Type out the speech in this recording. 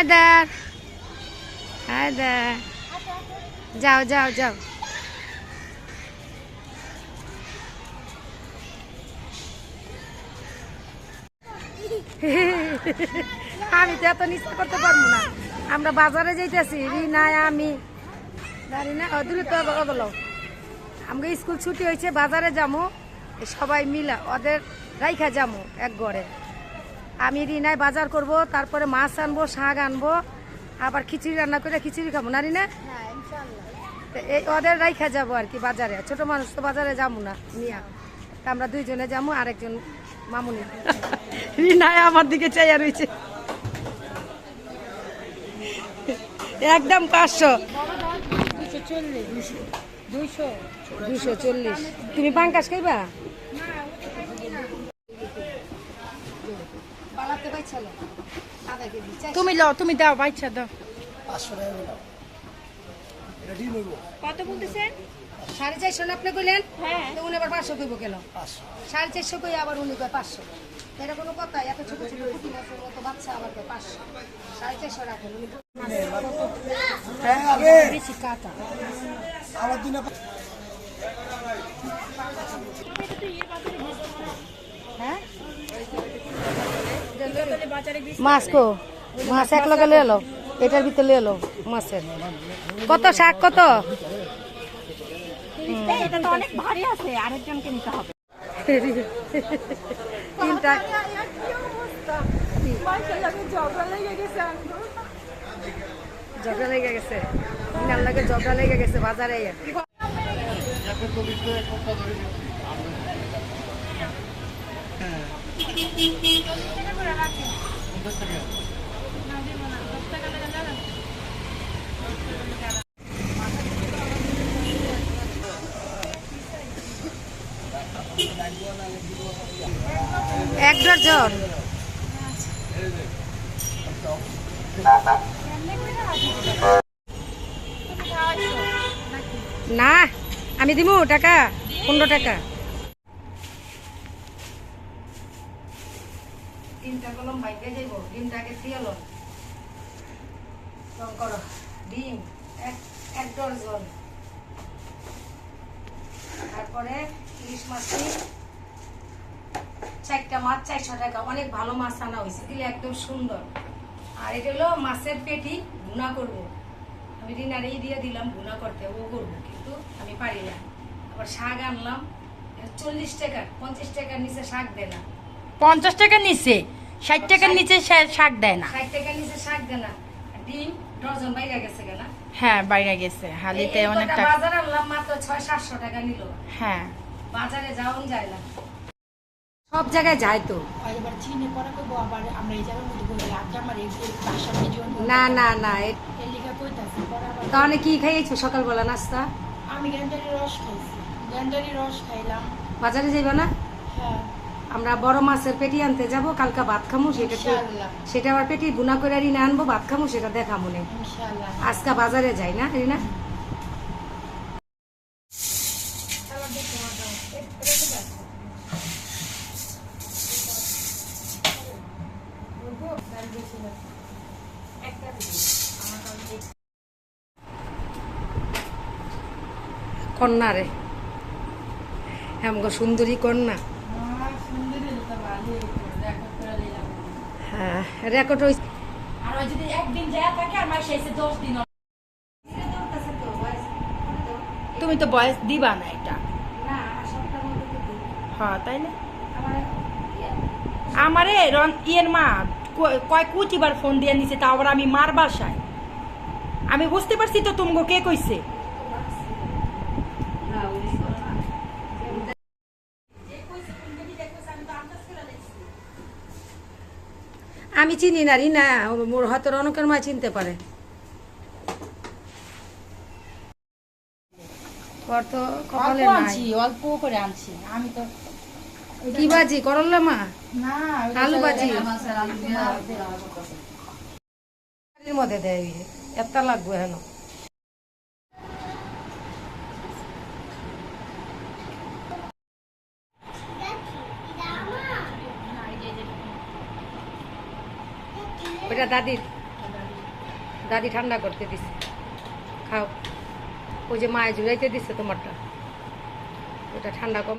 High দার high দার যাও যাও যাও আমি তো এত নিশ্চয় করতে পারব না। আমরা বাজারে যাইতেছি, রিনায়, আমি। দাঁড়ি না বলো। আমাকে স্কুল ছুটি হয়েছে, বাজারে যাব সবাই মিলা ওদের রাইখা যাব এক ঘরে। আমি রিনায় বাজার করব তারপরে মাছ আনব শাক আনব আবার খিচুড়ি রান্না করে খিচুড়ি খাব। না রিনা? তো এই ওদের রাইখা যাব আর কি বাজারে। ছোট মানুষ তো বাজারে যাব না নিয়া তা আমরা দুইজনে যাব আরেকজন মামুনি। রিনায় আমার দিকে চাইয়া রয়েছে। একদম পাঁচশো। দুইশো চল্লিশ। তুমি পাঙ্কাশ খাইবা? তুমি লও তুমি দাও বাচ্চা দাও। কত বলতেছেন? সাড়ে চারশো না আপনি কইলেন? হ্যাঁ। তো উনি আবার পাঁচশো কইব কেন? সাড়ে চারশো কই আবার উনি কয় পাঁচশো? এটা কোনো কথা এত ছোট ছোট পুঁটি মাছের মতো বাচ্চা আবার কয় পাঁচশো। সাড়ে চারশো রাখেন উনি বেশি কাটা হ্যাঁ মাছ কো? মাছ এক লগে লিয়ে এলো এটার ভিতরে লিয়ে এলো মাছের। কত শাক কত? ঝগড়া লেগে গেছে ইনার লাগে ঝগড়া লেগে গেছে বাজারে। আইয়া। এক ডজন না আমি দিমু টাকা পনেরো টাকা। তিনটা কলম বাইকে যাইব, ডিমটাকে থিয়ালো রং করো ডিম, এক এক ডজন তারপরে ইলিশ মাছটি, চারটা মাছ, চারশো টাকা। অনেক ভালো মাছ আনা হয়েছে, দিলে একদম সুন্দর। আর এটা হলো মাছের পেটি, ভুনা করব। আমি রিনারেই দিয়ে দিলাম, ভুনা করতে, ও করব, কিন্তু আমি পারি না। আবার শাক আনলাম চল্লিশ টাকা পঞ্চাশ টাকার নিচে শাক দেয় না। পঞ্চাশ টাকা নিচে ষাট টাকার নিচে শাক দেয় না। ষাট টাকার নিচে শাক দেয় না। ডিম ডজন বাইরে গেছে কেনা? হ্যাঁ বাইরে গেছে। হালিতে অনেক টাকা বাজার আনলাম মাত্র ছয় সাতশো টাকা নিল। হ্যাঁ। বাজারে যায় না। সব জায়গায় যায় তো। এবার চিনে পরে করব আবার আমরা এই জায়গার মধ্যে বলি আড্ডা আমার এই বাসার মেজন না না না কইতাছি তাহলে কি খাইয়েছো সকালবেলা নাস্তা? আমি গ্যান্ডারি রস খাইছি। গ্যান্ডারি রস খাইলাম। বাজারে যাইবা না? হ্যাঁ। আমরা বড় মাছের পেটি আনতে যাব কালকা ভাত খামু সেটা সেটা আবার পেটি বুনা করে রিনা আনব ভাত খামু সেটা দেখামু নে আজকে বাজারে যাই না রিনা? কন্যা রে। এমন সুন্দরী কন্যা হ্যাঁ রেকর্ড হয়েছে আর ওই যদি একদিন যায় থাকে আমার শেষে দশ দিন তুমি তো বয়স দিবা না এটা। হ্যাঁ তাই না? আমারে রন ইয়ের মা কয় কুচিবার ফোন দিয়ে নিছে তা আবার আমি মার বাসায়। আমি বুঝতে পারছি তো তুমি কে কইছে। আমি চিনি না রিনা মোর হয়তো রনকের মা চিনতে পারে। অল্প করে আনছি। আমি তো কি বাজি করল্লা মা? না আলু ভাজি মধ্যে দেয় এত লাগবে হেন ওটা দাদির। দাদি ঠান্ডা করতে দিছে। খাও। ওই যে মায়ে জুড়াইতে দিছে তোমারটা। ওটা ঠান্ডা কম।